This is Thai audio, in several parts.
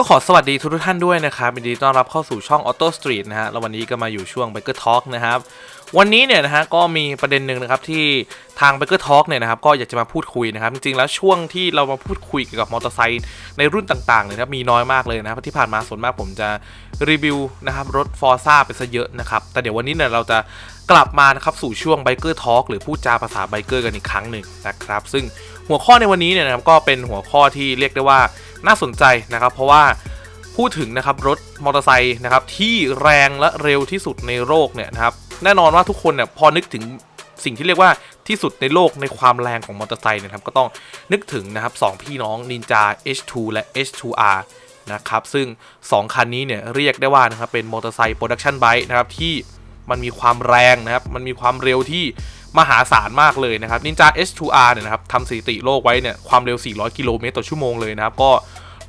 ก็ขอสวัสดีทุกท่านด้วยนะครับยินดีต้อนรับเข้าสู่ช่อง Auto Street นะฮะแล้ววันนี้ก็มาอยู่ช่วง Biker Talk นะครับ วันนี้เนี่ยนะฮะก็มีประเด็นหนึ่งนะครับที่ทาง Biker Talk เนี่ยนะครับก็อยากจะมาพูดคุยนะครับจริงๆแล้วช่วงที่เรามาพูดคุยเกี่ยวกับมอเตอร์ไซค์ในรุ่นต่างๆเนี่ยนะครับมีน้อยมากเลยนะครับเพราะที่ผ่านมาส่วนมากผมจะรีวิวนะครับรถ Forza ไปซะเยอะนะครับแต่เดี๋ยววันนี้เนี่ยเราจะกลับมานะครับสู่ช่วง Biker Talk หรือพูดจาภาษาไบเกอร์กันอีกครั้งหนึ่งนะครับซึ่งหัวข้อในวันนี้เนี่ยนะครับก็เป็นหัวข้อที่เรียกได้ว่า น่าสนใจนะครับ เพราะว่าพูดถึงนะครับรถมอเตอร์ไซค์นะครับที่แรงและเร็วที่สุดในโลกเนี่ยนะครับแน่นอนว่าทุกคนเนี่ยพอนึกถึงสิ่งที่เรียกว่าที่สุดในโลกในความแรงของมอเตอร์ไซค์เนะครับก็ต้องนึกถึงนะครับสองพี่น้อง Ninja H2 และ H2R นะครับซึ่ง 2 คันนี้เนี่ยเรียกได้ว่านะครับเป็นมอเตอร์ไซค์โปรดักชันไบค์นะครับที่มันมีความแรงนะครับมันมีความเร็วที่ มหาศาลมากเลยนะครับ Ninja H2R เนี่ยนะครับทำสถิติโลกไว้เนี่ยความเร็ว 400 กิโลเมตรต่อชั่วโมงเลยนะครับ ก็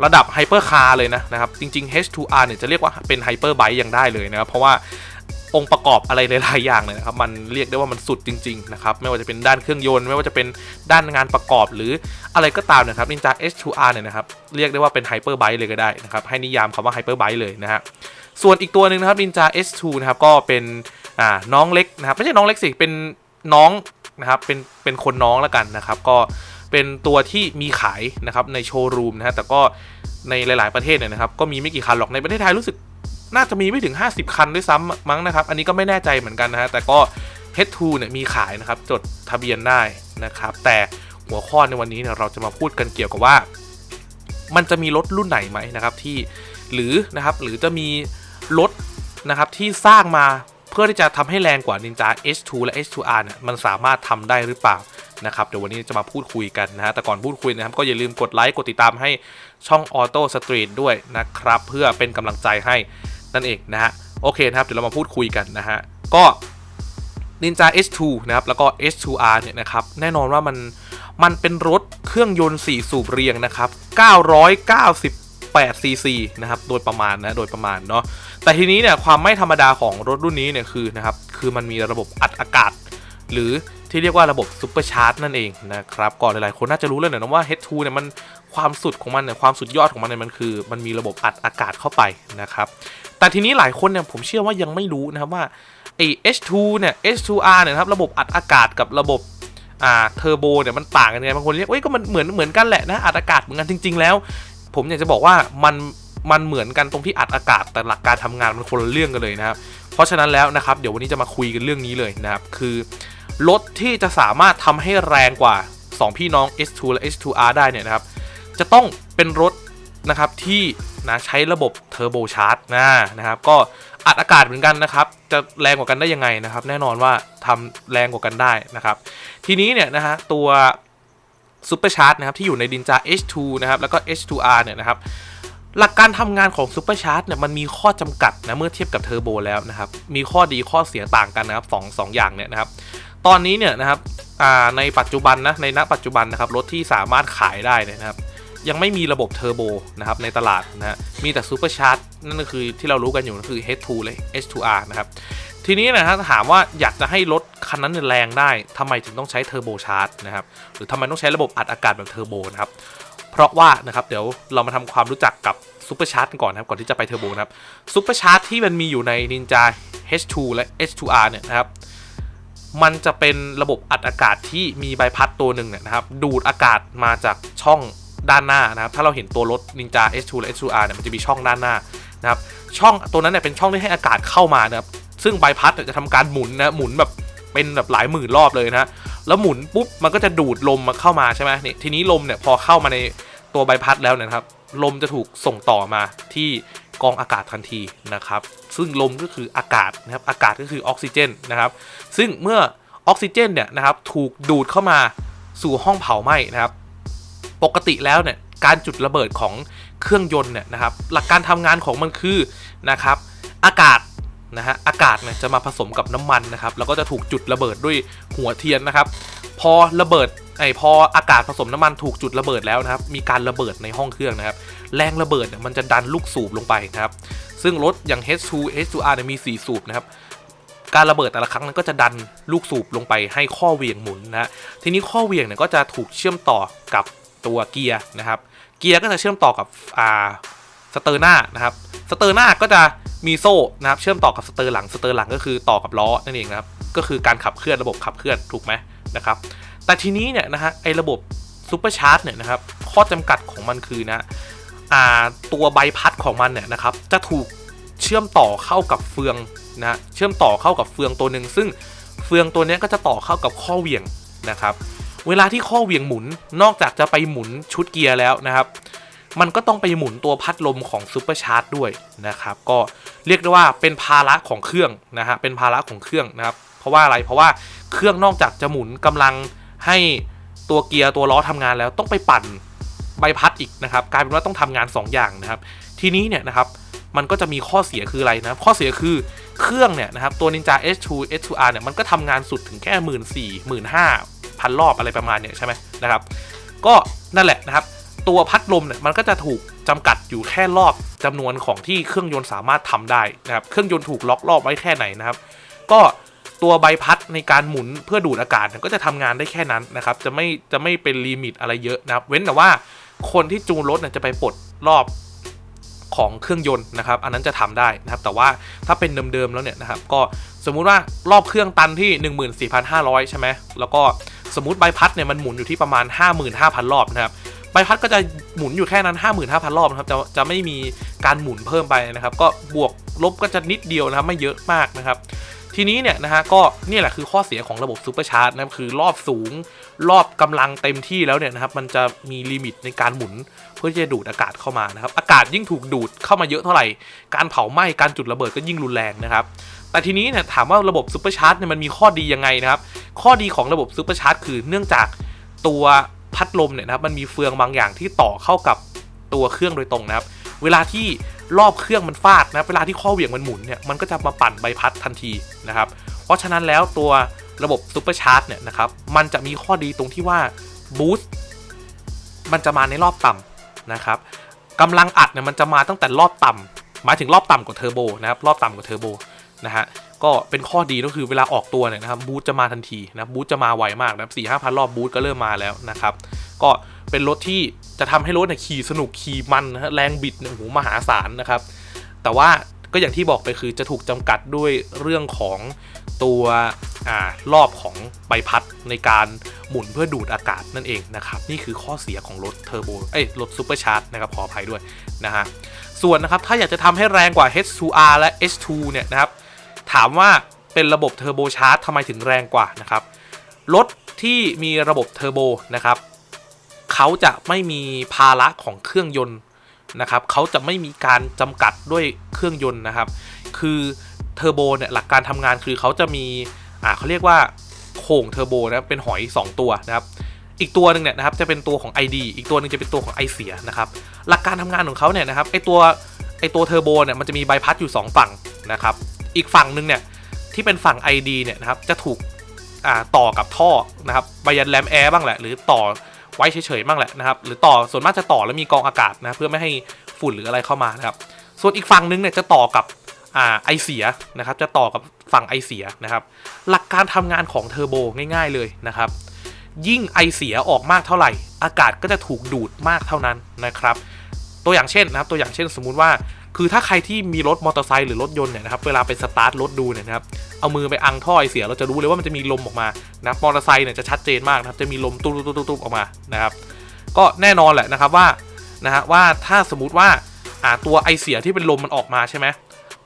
ระดับไฮเปอร์คาร์เลยนะนะครับ จริง ๆ H2R เนี่ยจะเรียกว่าเป็นไฮเปอร์ไบค์ยังได้เลยนะครับ เพราะว่าองค์ประกอบอะไรหลายๆอย่างเลยนะครับ มันเรียกได้ว่ามันสุดจริง ๆ นะครับ ไม่ว่าจะเป็นด้านเครื่องยนต์ ไม่ว่าจะเป็นด้านงานประกอบหรืออะไรก็ตามนะครับ Ninja H2R เนี่ยนะครับ เรียกได้ว่าเป็นไฮเปอร์ไบค์เลยก็ได้นะครับ ให้นิยามคำว่าไฮเปอร์ไบค์เลยนะฮะส่วนอีกตัวหนึ่งนะครับ Ninja H2 นะครับ ก็เป็นอ่าน้องเล็กนะครับ ไม่ใช่น้องเล็กสิ เป็น น้องนะครับเป็นเป็นคนน้องแล้วกันนะครับ ก็เป็นตัวที่มีขายนะครับในโชว์รูมนะฮะแต่ก็ในหลาย ๆประเทศเนี่ยนะครับ ก็มีไม่กี่คันหรอกในประเทศไทยรู้สึกน่าจะมีไม่ถึง 50 คันด้วยซ้ำมั้งนะครับ อันนี้ก็ไม่แน่ใจเหมือนกันนะฮะแต่ก็ H2 เนี่ยมีขายนะครับ จดทะเบียนได้นะครับ แต่หัวข้อในวันนี้เนี่ยเราจะมาพูดกันเกี่ยวกับว่า มันจะมีรถรุ่นไหนไหมนะครับที่หรือนะครับหรือจะมีรถนะครับที่สร้างมา เพื่อที่จะทำให้แรงกว่า Ninja H2 และ H2R เนี่ยมันสามารถทำได้หรือเปล่านะครับเดี๋ยววันนี้จะมาพูดคุยกันนะฮะแต่ก่อนพูดคุยนะครับก็อย่าลืมกดไลค์กดติดตามให้ช่อง Auto Street ด้วยนะครับเพื่อเป็นกำลังใจให้นั่นเองนะฮะโอเคนะครับเดี๋ยวเรามาพูดคุยกันนะฮะก็ Ninja H2 นะครับ แล้วก็ H2R เนี่ยนะครับ แน่นอนว่ามัน มันเป็นรถเครื่องยนต์ 4 สูบเรียงนะครับ 998 8cc นะครับโดยประมาณนะโดยประมาณเนาะแต่ทีนี้เนี่ยความไม่ธรรมดาของรถรุ่นนี้เนี่ยคือนะครับคือมันมีระบบอัดอากาศ หรือที่เรียกว่าระบบซุปเปอร์ชาร์จนั่นเองนะครับก่อนหลายๆคนน่าจะรู้เลยนะว่า H2 เนี่ยมันความสุดของมันเนี่ยความสุดยอดของมันเนี่ยมันคือ มันมีระบบอัดอากาศเข้าไปนะครับแต่ทีนี้หลายคนเนี่ยผมเชื่อว่ายังไม่รู้นะครับว่าไอ้ H2 เนี่ย H2R เนี่ยนะครับระบบอัดอากาศกับระบบอ่าเทอร์โบเนี่ยมันต่างกันยังไงบางคนเรียกเอ้ยก็มันเหมือนเหมือนกันแหละนะอัดอากาศเหมือนกันจริง ๆ แล้ว ผมอยากจะบอกว่ามันมันเหมือนกันตรงที่อัดอากาศแต่หลักการทำงานมันคนละเรื่องกันเลยนะครับ เพราะฉะนั้นแล้วนะครับเดี๋ยววันนี้จะมาคุยกันเรื่องนี้เลยนะครับคือรถที่จะสามารถทำให้แรงกว่า 2 พี่น้อง S2 และ S2R ได้เนี่ยนะครับ จะต้องเป็นรถนะครับที่นะใช้ระบบเทอร์โบชาร์จนะนะครับ ก็อัดอากาศเหมือนกันนะครับ จะแรงกว่ากันได้ยังไงนะครับ แน่นอนว่าทำแรงกว่ากันได้นะครับ ทีนี้เนี่ยนะฮะตัว ซูเปอร์ชาร์จนะครับที่อยู่ใน Ninja H2 นะครับแล้วก็ H2R เนี่ยนะครับหลักการทำงานของซูเปอร์ชาร์จเนี่ยมันมีข้อจำกัดนะเมื่อเทียบกับเทอร์โบแล้วนะครับมีข้อดีข้อเสียต่างกันนะครับสองสองอย่างเนี่ยนะครับตอนนี้เนี่ยนะครับในปัจจุบันนะในณปัจจุบันนะครับรถที่สามารถขายได้เนี่ยนะครับยังไม่มีระบบเทอร์โบนะครับในตลาดนะฮะมีแต่ซูเปอร์ชาร์จนั่นก็คือที่เรารู้กันอยู่ก็คือ H2 เลย H2R นะครับ ทีนี้นะฮะถามว่าอยากจะให้รถคันนั้นแรงได้ทำไมถึงต้องใช้เทอร์โบชาร์จนะครับหรือทำไมต้องใช้ระบบอัดอากาศแบบเทอร์โบนะครับเพราะว่านะครับเดี๋ยวเรามาทำความรู้จักกับซูเปอร์ชาร์จก่อนนะครับก่อนที่จะไปเทอร์โบนะครับซูเปอร์ชาร์จที่มันมีอยู่ใน Ninja H2 และ H2R เนี่ยนะครับมันจะเป็นระบบอัดอากาศที่มีใบพัดตัวหนึ่งเนี่ยนะครับดูดอากาศมาจากช่องด้านหน้านะครับถ้าเราเห็นตัวรถ Ninja H2 และ H2R เนี่ยมันจะมีช่องด้านหน้านะครับช่องตัวนั้นเนี่ยเป็นช่องที่ให้อากาศเข้ามานะครับ ซึ่งใบพัดจะทำการหมุนนะ หมุนแบบเป็นแบบหลายหมื่นรอบเลยนะ แล้วหมุนปุ๊บมันก็จะดูดลมมาเข้ามาใช่ไหมนี่ทีนี้ลมเนี่ยพอเข้ามาในตัวใบพัดแล้วนี่ยครับ ลมจะถูกส่งต่อมาที่กองอากาศทันทีนะครับ ซึ่งลมก็คืออากาศนะครับ อากาศก็คือออกซิเจนนะครับ ซึ่งเมื่อออกซิเจนเนี่ยนะครับถูกดูดเข้ามาสู่ห้องเผาไหม้นะครับ ปกติแล้วเนี่ยการจุดระเบิดของเครื่องยนต์เนี่ยนะครับ หลักการทำงานของมันคือนะครับ อากาศ นะฮะอากาศเนี่ยจะมาผสมกับน้ำมันนะครับแล้วก็จะถูกจุดระเบิดด้วยหัวเทียนนะครับ พอระเบิดไอพออากาศผสมน้ำมันถูกจุดระเบิดแล้วนะครับ มีการระเบิดในห้องเครื่องนะครับ แรงระเบิดเนี่ยมันจะดันลูกสูบลงไปนะครับ ซึ่งรถอย่าง H2 H2R เนี่ยมี 4 สูบนะครับ การระเบิดแต่ละครั้งนั้นก็จะดันลูกสูบลงไปให้ข้อเหวี่ยงหมุนนะทีนี้ข้อเหวี่ยงเนี่ยก็จะถูกเชื่อมต่อกับตัวเกียร์นะครับ เกียร์ก็จะเชื่อมต่อกับอ่า สเตอร์หน้านะครับสเตอร์หน้าก็จะมีโซ่นะครับเชื่อมต่อกับสเตอร์หลังสเตอร์หลังก็คือต่อกับล้อนั่นเองนะครับก็คือการขับเคลื่อนระบบขับเคลื่อนถูกไหมนะครับแต่ทีนี้เนี่ยนะฮะไอ้ระบบซูเปอร์ชาร์จเนี่ยนะครับข้อจำกัดของมันคือนะตัวใบพัดของมันเนี่ยนะครับจะถูกเชื่อมต่อเข้ากับเฟืองนะฮะเชื่อมต่อเข้ากับเฟืองตัวหนึ่งซึ่งเฟืองตัวนี้ก็จะต่อเข้ากับข้อเหวี่ยงนะครับ เวลาที่ข้อเหวี่ยงหมุนนอกจากจะไปหมุนชุดเกียร์แล้วนะครับ มันก็ต้องไปหมุนตัวพัดลมของซูเปอร์ชาร์จด้วยนะครับ ก็เรียกได้ว่าเป็นภาระของเครื่องนะฮะ เป็นภาระของเครื่องนะครับ เพราะว่าอะไร เพราะว่าเครื่องนอกจากจะหมุนกำลังให้ตัวเกียร์ตัวล้อทำงานแล้วต้องไปปั่นใบพัดอีกนะครับ กลายเป็นว่าต้องทำงาน 2 อย่างนะครับ ทีนี้เนี่ยนะครับ มันก็จะมีข้อเสียคืออะไรนะข้อเสียคือเครื่องเนี่ยนะครับตัว Ninja H2 H2R เนี่ยมันก็ทำงานสุดถึงแค่หมื่นสี่หมื่นห้าพันรอบอะไรประมาณเนี่ยใช่ไหมนะครับ ก็นั่นแหละนะครับ ตัวพัดลมเนี่ยมันก็จะถูกจำกัดอยู่แค่รอบจำนวนของที่เครื่องยนต์สามารถทำได้นะครับ เครื่องยนต์ถูกล็อกรอบไว้แค่ไหนนะครับ ก็ตัวใบพัดในการหมุนเพื่อดูดอากาศก็จะทำงานได้แค่นั้นนะครับ จะไม่จะไม่เป็นลิมิตอะไรเยอะนะครับ เว้นแต่ว่าคนที่จูนรถเนี่ยจะไปปลดรอบของเครื่องยนต์นะครับ อันนั้นจะทำได้นะครับ แต่ว่าถ้าเป็นเดิมๆแล้วเนี่ยนะครับ ก็สมมุติว่ารอบเครื่องตันที่ 14,500 ใช่ไหมแล้วก็สมมติใบพัดเนี่ยมันหมุนอยู่ที่ประมาณ 55,000 รอบนะครับ ใบพัดก็จะหมุนอยู่แค่นั้น 55,000 รอบนะครับจะจะไม่มีการหมุนเพิ่มไปนะครับ ก็บวกลบก็จะนิดเดียวนะครับไม่เยอะมากนะครับ ทีนี้เนี่ยนะฮะก็นี่แหละคือข้อเสียของระบบซูเปอร์ชาร์จนะครับคือรอบสูงรอบกำลังเต็มที่แล้วเนี่ยนะครับมันจะมีลิมิตในการหมุนเพื่อที่จะดูดอากาศเข้ามานะครับ อากาศยิ่งถูกดูดเข้ามาเยอะเท่าไหร่ การเผาไหม้การจุดระเบิดก็ยิ่งรุนแรงนะครับแต่ทีนี้เนี่ยถามว่าระบบซูเปอร์ชาร์จเนี่ยมันมีข้อดียังไงนะครับ ข้อดีของระบบซูเปอร์ชาร์จคือเนื่องจากตัว พัดลมเนี่ยนะครับมันมีเฟืองบางอย่างที่ต่อเข้ากับตัวเครื่องโดยตรงนะครับ เวลาที่รอบเครื่องมันฟาดนะเวลาที่ข้อเหวี่ยงมันหมุนเนี่ยมันก็จะมาปั่นใบพัดทันทีนะครับ เพราะฉะนั้นแล้วตัวระบบซูเปอร์ชาร์จเนี่ยนะครับมันจะมีข้อดีตรงที่ว่าบูสต์มันจะมาในรอบต่ำนะครับกำลังอัดเนี่ยมันจะมาตั้งแต่รอบต่ำหมายถึงรอบต่ำกว่าเทอร์โบนะครับรอบต่ำกว่าเทอร์โบ นะฮะก็เป็นข้อดีก็คือเวลาออกตัวเนี่ยนะครับบูทจะมาทันทีนะบูทจะมาไวมากนะครับสี่ห้าพันรอบบูทก็เริ่มมาแล้วนะครับก็เป็นรถที่จะทำให้รถเนี่ยขี่สนุกขี่มันนะฮะแรงบิดเนี่ยโอ้โหมหาศาลนะครับแต่ว่าก็อย่างที่บอกไปคือจะถูกจำกัดด้วยเรื่องของตัวอรอบของใบพัดในการหมุนเพื่อดูดอากาศนั่นเองนะครับ นี่คือข้อเสียของรถเทอร์โบเอ้ยรถซูเปอร์ชาร์จนะครับขออภัยด้วยนะฮะส่วนนะครับถ้าอยากจะทำให้แรงกว่า H2R และ H2 เนี่ยนะครับ ถามว่าเป็นระบบเทอร์โบชาร์จทำไมถึงแรงกว่านะครับรถที่มีระบบเทอร์โบนะครับเขาจะไม่มีภาระของเครื่องยนต์นะครับเขาจะไม่มีการจำกัดด้วยเครื่องยนต์นะครับ คือเทอร์โบเนี่ยหลักการทำงานคือเขาจะมีอ่าเขาเรียกว่าโข่งเทอร์โบนะเป็นหอย 2 ตัวนะครับ อีกตัวหนึ่งเนี่ยนะครับจะเป็นตัวของ ID อีกตัวหนึงจะเป็นตัวของไอเสียนะครับ หลักการทำงานของเขาเนี่ยนะครับไอตัวไอตัวเทอร์โบเนี่ยมันจะมีใบพัดอยู่ 2 ฝั่งนะครับ อีกฝั่งหนึ่งเนี่ยที่เป็นฝั่ง ID เนี่ยนะครับจะถูกต่อกับท่อนะครับไบยันแรมแอร์บ้างแหละ หรือต่อไว้เฉยๆบ้างแหละนะครับหรือต่อส่วนมากจะต่อแล้วมีกองอากาศนะเพื่อไม่ให้ฝุ่นหรืออะไรเข้ามานะครับส่วนอีกฝั่งหนึงเนี่ยจะต่อกับอ่าไอเสียนะครับจะต่อกับฝั่งไอเสียนะครับหลักการทำงานของเทอร์โบง่ายๆเลยนะครับยิ่งไอเสียออกมากเท่าไหร่ อากาศก็จะถูกดูดมากเท่านั้นนะครับตัวอย่างเช่นนะครับตัวอย่างเช่นสมมุติว่า คือถ้าใครที่มีรถมอเตอร์ไซค์หรือรถยนต์เนี่ยนะครับเวลาไปสตาร์ทรถดูเนี่ยนะครับเอามือไปอังท่อไอเสียเราจะรู้เลยว่ามันจะมีลมออกมานะมอเตอร์ไซค์เนี่ยจะชัดเจนมากนะครับจะมีลมตุ๊บๆๆออกมานะครับก็แน่นอนแหละนะครับว่านะฮะว่าถ้าสมมติว่าอ่าตัวไอเสียที่เป็นลมมันออกมาใช่ไหม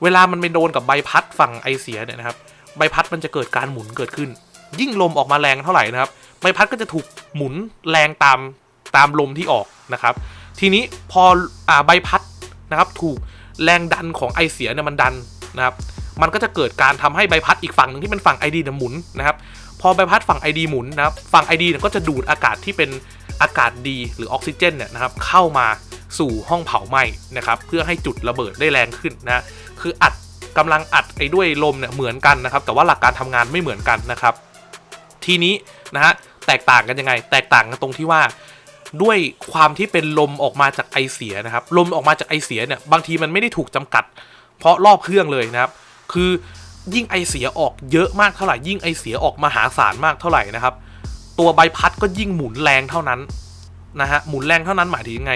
เวลามันไปโดนกับใบพัดฝั่งไอเสียเนี่ยนะครับใบพัดมันจะเกิดการหมุนเกิดขึ้น ยิ่งลมออกมาแรงเท่าไหร่นะครับใบพัดก็จะถูกหมุนแรงตามตามลมที่ออกนะครับ ทีนี้พออ่าใบพัดนะครับถูก แรงดันของไอเสียเนี่ยมันดันนะครับมันก็จะเกิดการทำให้ใบพัดอีกฝั่งหนึ่งที่เป็นฝั่ง ID เนี่ยหมุนนะครับพอใบพัดฝั่ง ID หมุนนะครับฝั่ง ID เนี่ยก็จะดูดอากาศที่เป็นอากาศดีหรือออกซิเจนเนี่ยนะครับเข้ามาสู่ห้องเผาไหม้นะครับเพื่อให้จุดระเบิดได้แรงขึ้นนะคืออัดกำลังอัดไอ้ด้วยลมเนี่ยเหมือนกันนะครับ แต่ว่าหลักการทำงานไม่เหมือนกันนะครับ ทีนี้นะฮะแตกต่างกันยังไง แตกต่างกันตรงที่ว่า ด้วยความที่เป็นลมออกมาจากไอเสียนะครับ ลมออกมาจากไอเสียเนี่ยบางทีมันไม่ได้ถูกจำกัด เพราะรอบเครื่องเลยนะครับ คือยิ่งไอเสียออกเยอะมากเท่าไหร่ ยิ่งไอเสียออกมหาศาลมากเท่าไหร่นะครับ ตัวใบพัดก็ยิ่งหมุนแรงเท่านั้นนะฮะหมุนแรงเท่านั้นหมายถึงยังไง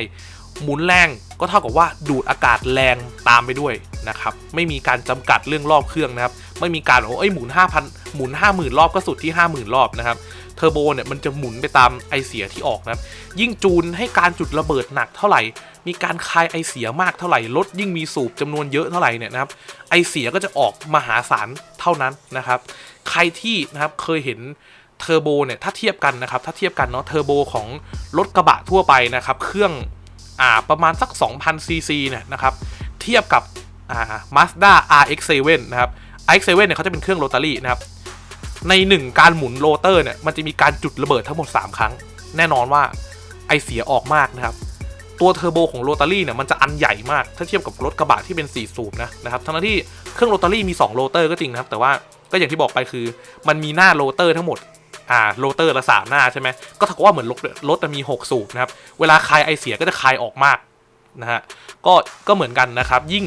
หมุนแรงก็เท่ากับว่าดูดอากาศแรงตามไปด้วยนะครับ ไม่มีการจำกัดเรื่องรอบเครื่องนะครับ ไม่มีการบอกว่าเอ้ยหมุน 5,000 หมุน 50,000 รอบก็สุดที่ 50,000 รอบนะครับ เทอร์โบเนี่ยมันจะหมุนไปตามไอเสียที่ออกนะครับยิ่งจูนให้การจุดระเบิดหนักเท่าไหร่ มีการคายไอเสียมากเท่าไหร่รถยิ่งมีสูบจำนวนเยอะเท่าไหร่เนี่ยนะครับไอเสียก็จะออกมหาศาลเท่านั้นนะครับ ใครที่นะครับเคยเห็นเทอร์โบเนี่ยถ้าเทียบกันนะครับถ้าเทียบกันเนาะเทอร์โบของรถกระบะทั่วไปนะครับเครื่องอ่าประมาณสัก 2,000 ซีซีเนี่ยนะครับเทียบกับอ่า Mazda RX7 นะครับ RX7 เนี่ยเขาจะเป็นเครื่องโรตารี่นะครับ ในหนึ่งการหมุนโรเตอร์เนี่ยมันจะมีการจุดระเบิดทั้งหมด 3 ครั้ง แน่นอนว่าไอเสียออกมากนะครับ ตัวเทอร์โบของโรตารี่เนี่ยมันจะอันใหญ่มาก ถ้าเทียบกับรถกระบะที่เป็น 4 สูบนะนะครับทั้งที่เครื่องโรตารี่มี 2 โรเตอร์ก็จริงนะครับ แต่ว่าก็อย่างที่บอกไปคือ มันมีหน้าโรเตอร์ทั้งหมดอ่าโรเตอร์ละสามหน้าใช่ไหมก็เท่ากับว่าเหมือนรถรถมี 6 สูบนะครับเวลาคลายไอเสียก็จะคลายออกมากนะฮะก็ก็เหมือนกันนะครับยิ่ง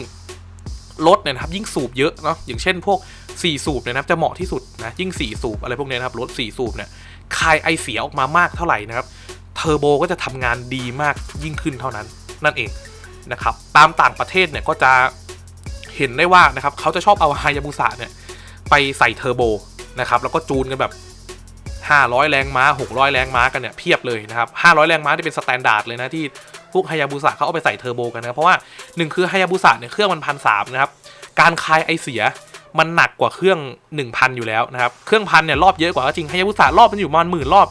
รถเนี่ยนะครับยิ่งสูบเยอะเนาะอย่างเช่นพวก 4สูบเนี่ยนะครับจะเหมาะที่สุดนะยิ่ง4สูบอะไรพวกนี้นะครับรถ4สูบเนี่ยคายไอเสียออกมามากเท่าไหร่นะครับเทอร์โบก็จะทำงานดีมากยิ่งขึ้นเท่านั้นนั่นเองนะครับตามต่างประเทศเนี่ยก็จะเห็นได้ว่านะครับเขาจะชอบเอาไฮยาบุสะเนี่ยไปใส่เทอร์โบนะครับแล้วก็จูนกันแบบ 500 แรงม้า 600 แรงม้ากันเนี่ยเพียบเลยนะครับ 500 แรงม้าที่เป็นสแตนดาร์ดเลยนะที่พวกไฮยาบุสะเขาเอาไปใส่เทอร์โบกันนะเพราะว่าหนึ่งคือไฮยาบุสะเนี่ยเครื่องมันพันสามนะครับการคายไอเสีย มันหนักกว่าเครื่อง 1,000 อยู่แล้วนะครับ เครื่องพันเนี่ยรอบเยอะกว่าก็จริงฮยาบุสะรอบมันอยู่ประมาณหมื่นรอบ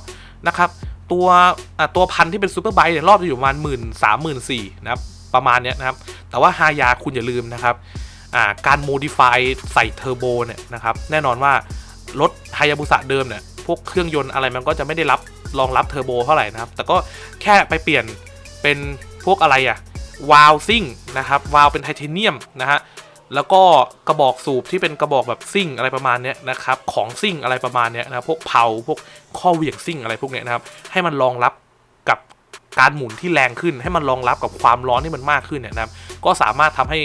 นะครับ ตัวอะตัวพันที่เป็นซูเปอร์ไบค์เนี่ยรอบจะอยู่ประมาณหมื่นสามหมื่นสี่นะครับประมาณเนี้ยนะครับ แต่ว่าฮายาคุณอย่าลืมนะครับอ่าการโมดิฟายใส่เทอร์โบเนี่ยนะครับ แน่นอนว่ารถฮายาบุสะเดิมเนี่ยพวกเครื่องยนต์อะไรมันก็จะไม่ได้รับรองรับเทอร์โบเท่าไหร่นะครับ แต่ก็แค่ไปเปลี่ยนเป็นพวกอะไรอะวาลซิ่งนะครับวาลเป็นไทเทเนียมนะฮะ แล้วก็กระบอกสูบที่เป็นกระบอกแบบซิ่งอะไรประมาณเนี้ยนะครับของซิ่งอะไรประมาณเนี้ยนะพวกเผาพวกข้อเหวี่ยงซิ่งอะไรพวกเนี้ยนะครับให้มันรองรับกับการหมุนที่แรงขึ้น ให้มันรองรับกับความร้อนที่มันมากขึ้นเนี่ยนะครับก็สามารถทำให้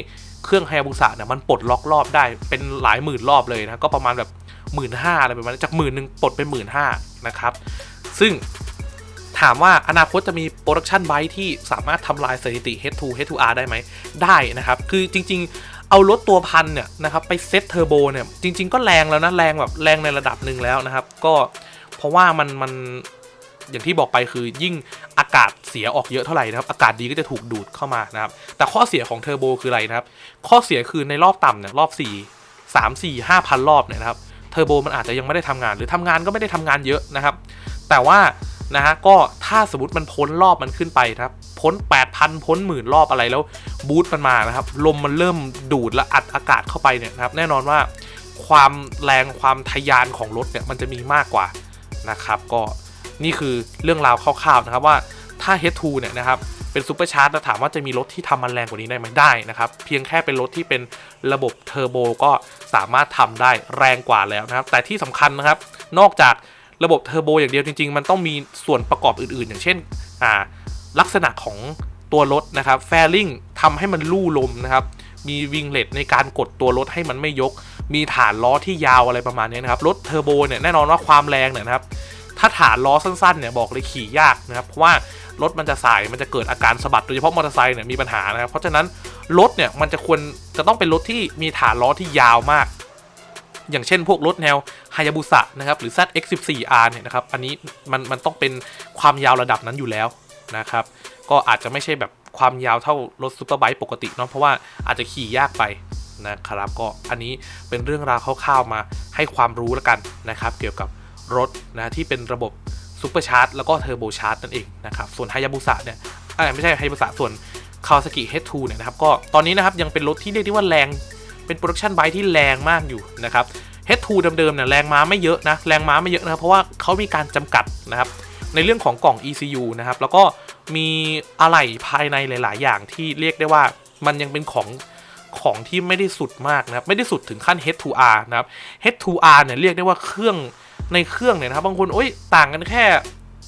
เครื่องไฮบุสะเนี่ยมันปลดล็อกรอบได้เป็นหลายหมื่นรอบเลยนะก็ประมาณแบบหมื่นห้าอะไรประมาณนี้จากหมื่นหนึ่งปลดเป็นหมื่นห้านะครับซึ่งถามว่าอนาคตจะมีโปรดักชันไบที่สามารถทำลายสถิติ H2 H2R ได้ไหม ได้นะครับ คือจริง ๆ เอารถตัวพันเนี่ยนะครับไปเซตเทอร์โบเนี่ยจริง ๆ ก็แรงแล้วนะแรงแบบแรงในระดับหนึ่งแล้วนะครับ ก็เพราะว่ามันมันอย่างที่บอกไปคือยิ่งอากาศเสียออกเยอะเท่าไหร่นะครับอากาศดีก็จะถูกดูดเข้ามานะครับแต่ข้อเสียของเทอร์โบคืออะไรนะครับ ข้อเสียคือในรอบต่ำเนี่ยรอบ 4 3 4 5พันรอบเนี่ยนะครับเทอร์โบมันอาจจะยังไม่ได้ทำงาน หรือทำงานก็ไม่ได้ทำงานเยอะนะครับ แต่ว่า นะฮะก็ถ้าสมมติมันพ้นรอบมันขึ้นไปครับ พ้น 8,000 พ้นหมื่นรอบอะไรแล้วบูตมันมานะครับ ลมมันเริ่มดูดและอัดอากาศเข้าไปเนี่ยนะครับ แน่นอนว่าความแรงความทะยานของรถเนี่ยมันจะมีมากกว่านะครับ ก็นี่คือเรื่องราวคร่าวๆนะครับว่าถ้า H2 เนี่ยนะครับเป็นซูเปอร์ชาร์จแล้วถามว่าจะมีรถที่ทำมันแรงกว่านี้ได้ไหมได้นะครับ เพียงแค่เป็นรถที่เป็นระบบเทอร์โบก็สามารถทำได้แรงกว่าแล้วนะครับ แต่ที่สำคัญนะครับ นอกจาก ระบบเทอร์โบอย่างเดียวจริง ๆ มันต้องมีส่วนประกอบอื่นๆ อย่างเช่นอ่าลักษณะของตัวรถนะครับแฟลิงทำให้มันลู่ลมนะครับมีวิงเลตในการกดตัวรถให้มันไม่ยก มีฐานล้อที่ยาวอะไรประมาณนี้นะครับ รถเทอร์โบเนี่ยแน่นอนว่าความแรงเนี่ยนะครับ ถ้าฐานล้อสั้นๆเนี่ยบอกเลยขี่ยากนะครับ เพราะว่ารถมันจะสาย มันจะเกิดอาการสะบัด โดยเฉพาะมอเตอร์ไซค์เนี่ยมีปัญหานะครับ เพราะฉะนั้นรถเนี่ยมันจะควรจะต้องเป็นรถที่มีฐานล้อที่ยาวมาก อย่างเช่นพวกรถแนว ฮายาบุสะนะครับหรือ ZX14R เนี่ยนะครับอันนี้มันมันต้องเป็นความยาวระดับนั้นอยู่แล้วนะครับก็อาจจะไม่ใช่แบบความยาวเท่ารถซูเปอร์ไบค์ปกติเนาะเพราะว่าอาจจะขี่ยากไปนะครับก็อันนี้เป็นเรื่องราวคร่าวๆมาให้ความรู้แล้วกันนะครับเกี่ยวกับรถนะที่เป็นระบบซูเปอร์ชาร์จแล้วก็เทอร์โบชาร์จนั่นเองนะครับส่วนไฮยาบุสะเนี่ยไม่ใช่ไฮยาบุสะส่วนคาวาซากิ H2 เนี่ยนะครับก็ตอนนี้นะครับยังเป็นรถที่เรียกได้ว่าแรงเป็นโปรดักชันไบค์ที่แรงมากอยู่นะครับ H2 เดิมๆเนี่ยแรงม้าไม่เยอะนะแรงม้าไม่เยอะนะครับเพราะว่าเขามีการจำกัดนะครับในเรื่องของกล่อง ECU นะครับแล้วก็มีอะไหล่ภายในหลาย ๆ อย่างที่เรียกได้ว่ามันยังเป็นของของที่ไม่ได้สุดมากนะครับไม่ได้สุดถึงขั้น H2R นะครับ H2R เนี่ยเรียกได้ว่าเครื่องในเครื่องเนี่ยนะครับบางคนโอ้ยต่างกันแค่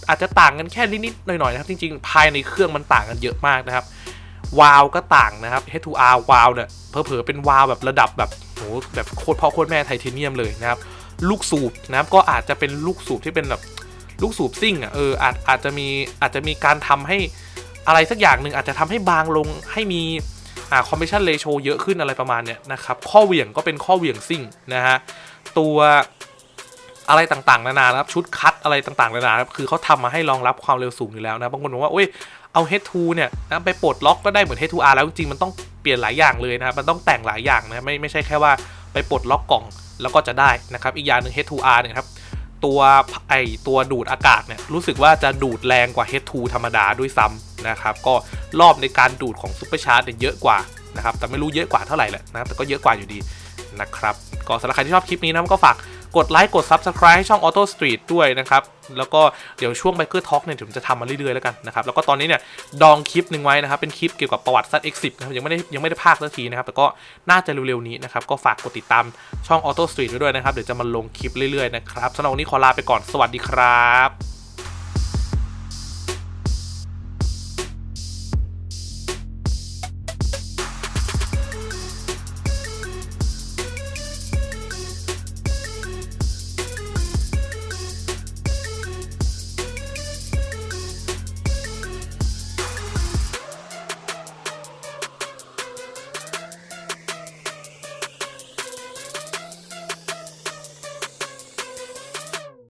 อาจจะต่างกันแค่นิดๆหน่อยๆนะครับจริงๆ ภายในเครื่องมันต่างกันเยอะมากนะครับวาลก็ต่างนะครับ H2R วาลเนี่ยเผลอๆเป็นวาลแบบระดับแบบ โหแบบโคตรพ่อโคตรแม่ไทเทเนียมเลยนะครับ ลูกสูบนะครับก็อาจจะเป็นลูกสูบที่เป็นแบบลูกสูบซิ่งอะเอออาจอาจจะมีอาจจะมีการทำให้อะไรสักอย่างหนึ่งอาจจะทำให้บางลงให้มีอ่าคอมเพรสชันเรโชเยอะขึ้นอะไรประมาณเนี้ยนะครับข้อเหวี่ยงก็เป็นข้อเหวี่ยงซิ่งนะฮะตัวอะไรต่างๆ นานาครับชุดคัดอะไรต่างๆ นานาครับคือเขาทำมาให้รองรับความเร็วสูงอยู่แล้วนะบางคนบอกว่าโอ้ย เอา Head 2เนี่ยนะไปปลดล็อกก็ได้เหมือน Head 2R แล้วจริงมันต้องเปลี่ยนหลายอย่างเลยนะครับมันต้องแต่งหลายอย่างนะไม่ไม่ใช่แค่ว่าไปปลดล็อกกล่องแล้วก็จะได้นะครับ อีกอย่างหนึ่ง H2R เนี่ยครับตัวไอตัวดูดอากาศเนี่ยรู้สึกว่าจะดูดแรงกว่า H2 ธรรมดาด้วยซ้ำนะครับ ก็รอบในการดูดของ Super Charge เนี่ยเยอะกว่านะครับ แต่ไม่รู้เยอะกว่าเท่าไหร่แหละนะแต่ก็เยอะกว่าอยู่ดีนะครับ ก็สำหรับใครที่ชอบคลิปนี้นะก็ฝาก กดไลค์กด Subscribe ให้ช่อง Auto Street ด้วยนะครับ แล้วก็เดี๋ยวช่วงไบเกอร์ท็อกเนี่ยผมจะทำมาเรื่อยๆแล้วกันนะครับ แล้วก็ตอนนี้เนี่ยดองคลิปหนึ่งไว้นะครับ เป็นคลิปเกี่ยวกับประวัติซัด X10 นะครับ ยังไม่ได้ยังไม่ได้พากสักทีนะครับ แต่ก็น่าจะเร็วๆนี้นะครับ ก็ฝากกดติดตามช่อง Auto Street ไว้ด้วยนะครับ เดี๋ยวจะมาลงคลิปเรื่อยๆนะครับสำหรับวันนี้ขอลาไปก่อน สวัสดีครับ